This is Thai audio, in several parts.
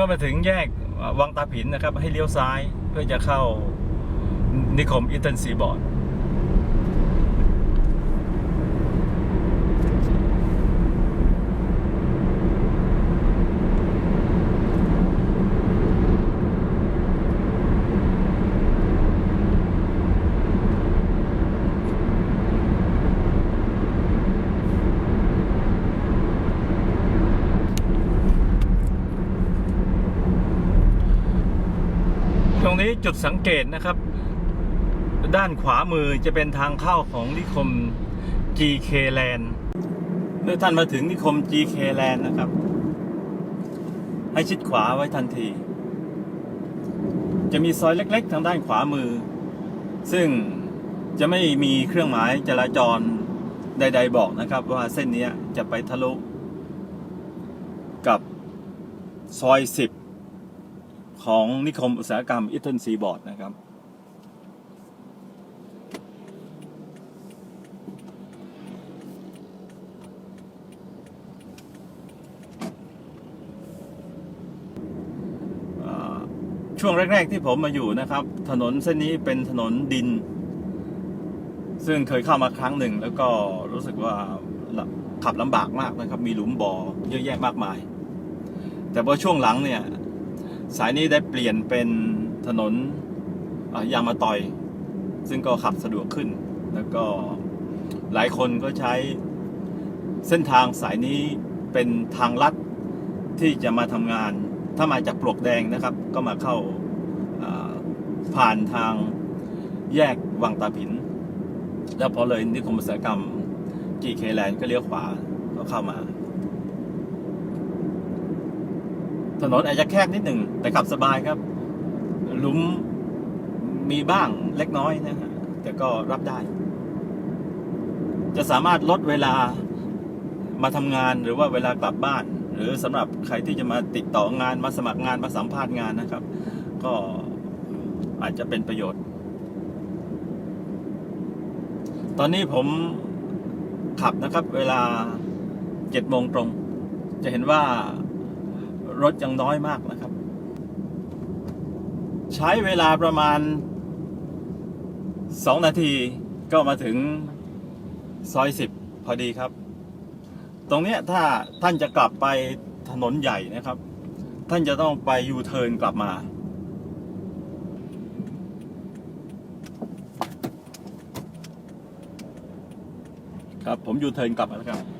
มื่อมาถึงแยกวังตาผินนะครับ ให้เลี้ยวซ้ายเพื่อจะเข้านิคมอิตเทนซีบอร์ด ตรงนี้จุดสังเกตนะครับ ด้านขวามือจะเป็นทางเข้าของนิคม GK Land เมื่อท่านมาถึงนิคม GK Land นะครับ ให้ชิดขวาไว้ทันที จะมีซอยเล็ก ๆ ทางด้านขวามือ ซึ่งจะไม่มีเครื่องหมายจราจรใด ๆ บอกนะครับ ว่าเส้นนี้จะไปทะลุกับซอย 10 ของนิคมอุตสาหกรรมอิตเทนซีบอร์ดนะครับ ช่วงแรก ๆ ที่ผมมาอยู่นะครับ ถนนเส้นนี้เป็นถนนดิน ซึ่งเคยเข้ามาครั้งหนึ่ง แล้วก็รู้สึกว่าขับลำบากมากนะครับ มีหลุมบ่อเยอะแยะมากมาย แต่พอช่วงหลังเนี่ย สายนี้ได้เปลี่ยนเป็นถนนยางมาตอย ซึ่งก็ขับสะดวกขึ้น แล้วก็หลายคนก็ใช้เส้นทางสายนี้เป็นทางลัดที่จะมาทำงาน ถ้ามาจากปลวกแดงนะครับ ก็มาเข้าผ่านทางแยกวังตาผิน แล้วพอเลยนิคมอุตสาหกรรม GK Land ก็เลี้ยวขวาก็เข้ามา ถนนอาจจะแคบนิดหนึ่งแต่ขับสบายครับ หลุมมีบ้างเล็กน้อยนะฮะแต่ก็รับได้ จะสามารถลดเวลามาทำงานหรือว่าเวลากลับบ้าน หรือสำหรับใครที่จะมาติดต่องานมาสมัครงานมาสัมภาษณ์งานนะครับ ก็อาจจะเป็นประโยชน์ ตอนนี้ผมขับนะครับ เวลาเจ็ดโมงตรง จะเห็นว่า รถยังน้อยมากนะครับ ใช้เวลาประมาณสองนาทีก็มาถึงซอยสิบพอดีครับ ตรงเนี้ยถ้าท่านจะกลับไปถนนใหญ่นะครับ ท่านจะต้องไปยูเทิร์นกลับมาครับผมยูเทิร์นกลับมาแล้วครับ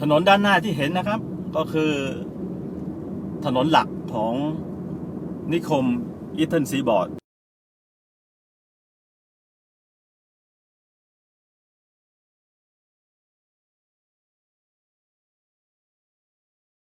ถนนด้านหน้าที่เห็นนะครับ ก็คือถนนหลักของนิคมอีเทนซีบอร์ด